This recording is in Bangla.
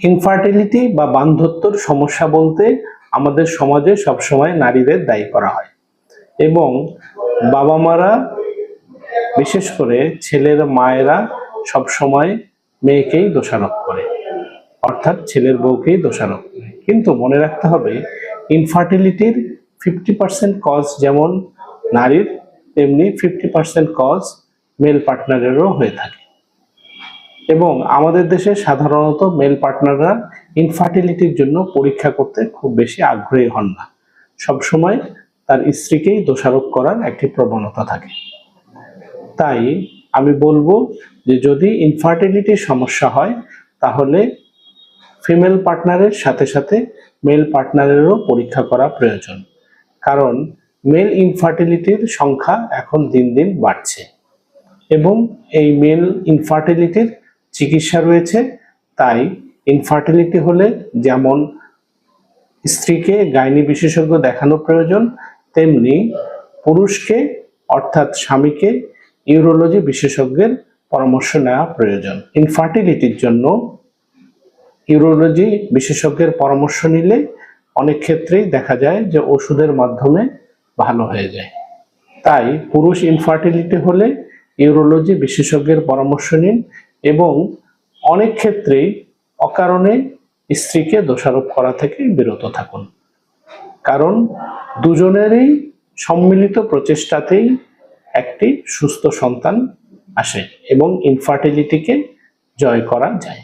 ইনফার্টিলিটি বা বান্ধত্বর সমস্যা বলতে আমাদের সমাজে সবসময় নারীদের দায়ী করা হয়। এবং বাবা মারা বিশেষ করে ছেলের মায়েরা সবসময় মেয়েকেই দোষারোপ করে। অর্থাৎ ছেলের বউকেই দোষারোপ করে। কিন্তু মনে রাখতে হবে ইনফার্টিলিটির ফিফটি পার্সেন্ট কজ যেমন নারীর, তেমনি ফিফটি পার্সেন্ট কজ মেল পার্টনারেরও হয়ে থাকে। এবং আমাদের দেশে সাধারণত মেল পার্টনাররা ইনফার্টিলিটির জন্য পরীক্ষা করতে খুব বেশি আগ্রহী হন না। সবসময় তার স্ত্রীকেই দোষারোপ করার একটি প্রবণতা থাকে। তাই আমি বলব যে যদি ইনফার্টিলিটির সমস্যা হয়, তাহলে ফিমেল পার্টনারের সাথে সাথে মেল পার্টনারেরও পরীক্ষা করা প্রয়োজন। কারণ মেল ইনফার্টিলিটির সংখ্যা এখন দিন দিন বাড়ছে। এবং এই মেল ইনফার্টিলিটির চিকিৎসা রয়েছে, তাই ইনফার্টিলিটি হলে যেমন স্ত্রীকে গাইনি বিশেষজ্ঞ দেখানো প্রয়োজন, তেমনি পুরুষকে অর্থাৎ স্বামীকে ইউরোলজি বিশেষজ্ঞের পরামর্শ নেওয়া প্রয়োজন। ইনফার্টিলিটির জন্য ইউরোলজি বিশেষজ্ঞের পরামর্শ নিলে অনেক ক্ষেত্রেই দেখা যায় যে ওষুধের মাধ্যমে ভালো হয়ে যায়। তাই পুরুষ ইনফার্টিলিটি হলে ইউরোলজি বিশেষজ্ঞের পরামর্শ নিন এবং অনেক ক্ষেত্রেই অকারণে স্ত্রীকে দোষারোপ করা থেকে বিরত থাকুন। কারণ দুজনেরই সম্মিলিত প্রচেষ্টাতেই একটি সুস্থ সন্তান আসে এবং ইনফার্টিলিটিকে জয় করা যায়।